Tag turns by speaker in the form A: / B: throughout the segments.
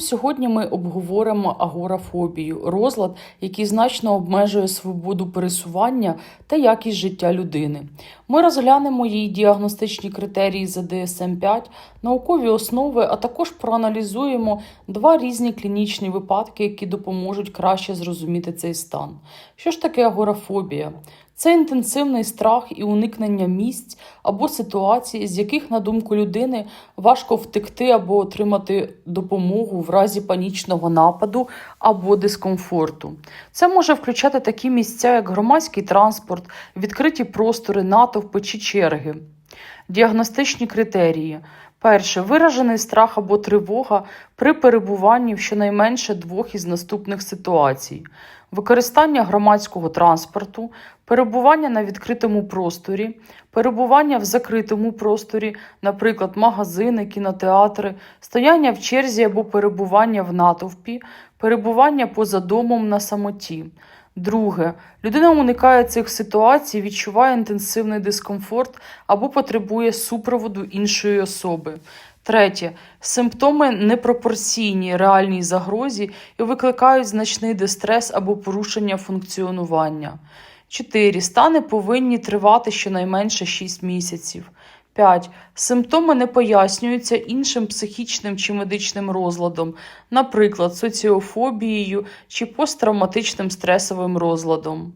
A: Сьогодні ми обговоримо агорафобію, розлад, який значно обмежує свободу пересування та якість життя людини. Ми розглянемо її діагностичні критерії за DSM-5, наукові основи, а також проаналізуємо два різні клінічні випадки, які допоможуть краще зрозуміти цей стан. Що ж таке агорафобія? Це інтенсивний страх і уникнення місць або ситуацій, з яких, на думку людини, важко втекти або отримати допомогу в разі панічного нападу або дискомфорту. Це може включати такі місця, як громадський транспорт, відкриті простори, натовпи чи черги. Діагностичні критерії. Перше виражений страх або тривога при перебуванні в щонайменше двох із наступних ситуацій: використання громадського транспорту, перебування на відкритому просторі, перебування в закритому просторі, наприклад, магазини, кінотеатри, стояння в черзі або перебування в натовпі, перебування поза домом на самоті. Друге, людина уникає цих ситуацій, відчуває інтенсивний дискомфорт або потребує супроводу іншої особи. Третє, симптоми непропорційні реальній загрозі і викликають значний дистрес або порушення функціонування. 4. Стани повинні тривати щонайменше 6 місяців. 5. Симптоми не пояснюються іншим психічним чи медичним розладом, наприклад, соціофобією чи посттравматичним стресовим розладом.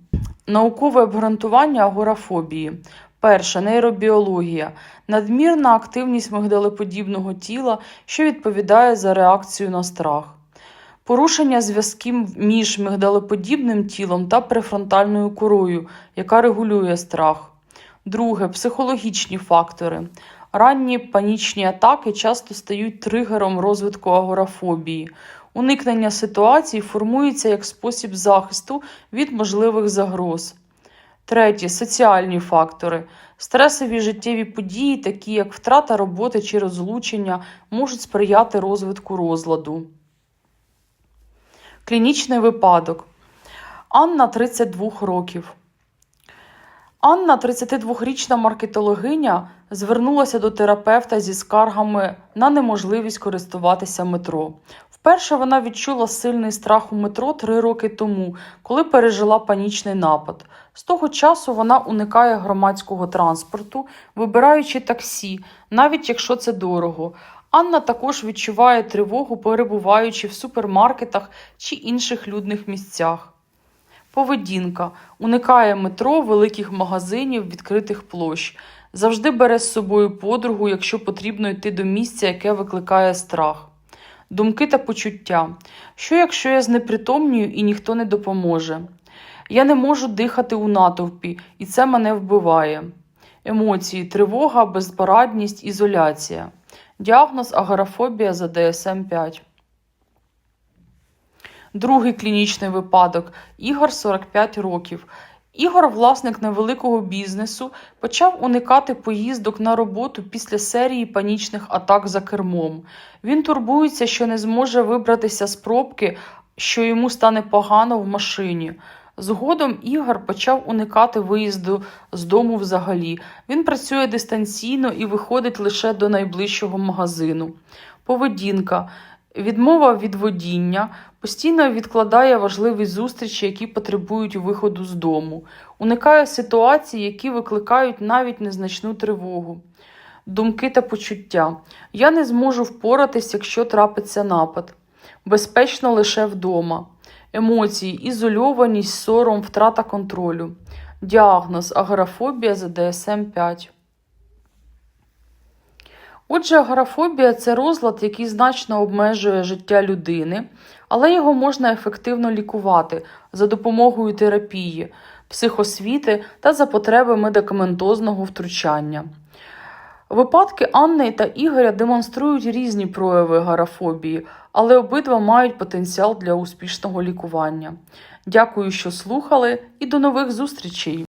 A: Наукове обґрунтування агорафобії. Перше нейробіологія надмірна активність мигдалеподібного тіла, що відповідає за реакцію на страх. Порушення зв'язків між мигдалеподібним тілом та префронтальною корою, яка регулює страх. Друге психологічні фактори. Ранні панічні атаки часто стають тригером розвитку агорафобії. Уникнення ситуацій формується як спосіб захисту від можливих загроз. Третє соціальні фактори. Стресові життєві події, такі як втрата роботи чи розлучення, можуть сприяти розвитку розладу. Клінічний випадок. Анна 32 років. Анна, 32-річна маркетологиня, звернулася до терапевта зі скаргами на неможливість користуватися метро. Вперше вона відчула сильний страх у метро три роки тому, коли пережила панічний напад. З того часу вона уникає громадського транспорту, вибираючи таксі, навіть якщо це дорого. Анна також відчуває тривогу, перебуваючи в супермаркетах чи інших людних місцях. Поведінка уникає метро, великих магазинів, відкритих площ. Завжди бере з собою подругу, якщо потрібно йти до місця, яке викликає страх. Думки та почуття. Що якщо я знепритомнюю і ніхто не допоможе? Я не можу дихати у натовпі, і це мене вбиває. Емоції, тривога, безпорадність, ізоляція. Діагноз агорафобія за ДСМ-5. Другий клінічний випадок Ігор 45 років. Ігор, власник невеликого бізнесу, почав уникати поїздок на роботу після серії панічних атак за кермом. Він турбується, що не зможе вибратися з пробки, що йому стане погано в машині. Згодом Ігор почав уникати виїзду з дому взагалі. Він працює дистанційно і виходить лише до найближчого магазину. Поведінка. Відмова від водіння постійно відкладає важливі зустрічі, які потребують виходу з дому, уникає ситуацій, які викликають навіть незначну тривогу. Думки та почуття. Я не зможу впоратись, якщо трапиться напад. Безпечно лише вдома. Емоції, ізольованість, сором, втрата контролю. Діагноз агорафобія за ДСМ-5. Отже, агорафобія це розлад, який значно обмежує життя людини, але його можна ефективно лікувати за допомогою терапії, психосвіти та за потреби медикаментозного втручання. Випадки Анни та Ігоря демонструють різні прояви агорафобії, але обидва мають потенціал для успішного лікування. Дякую, що слухали, і до нових зустрічей!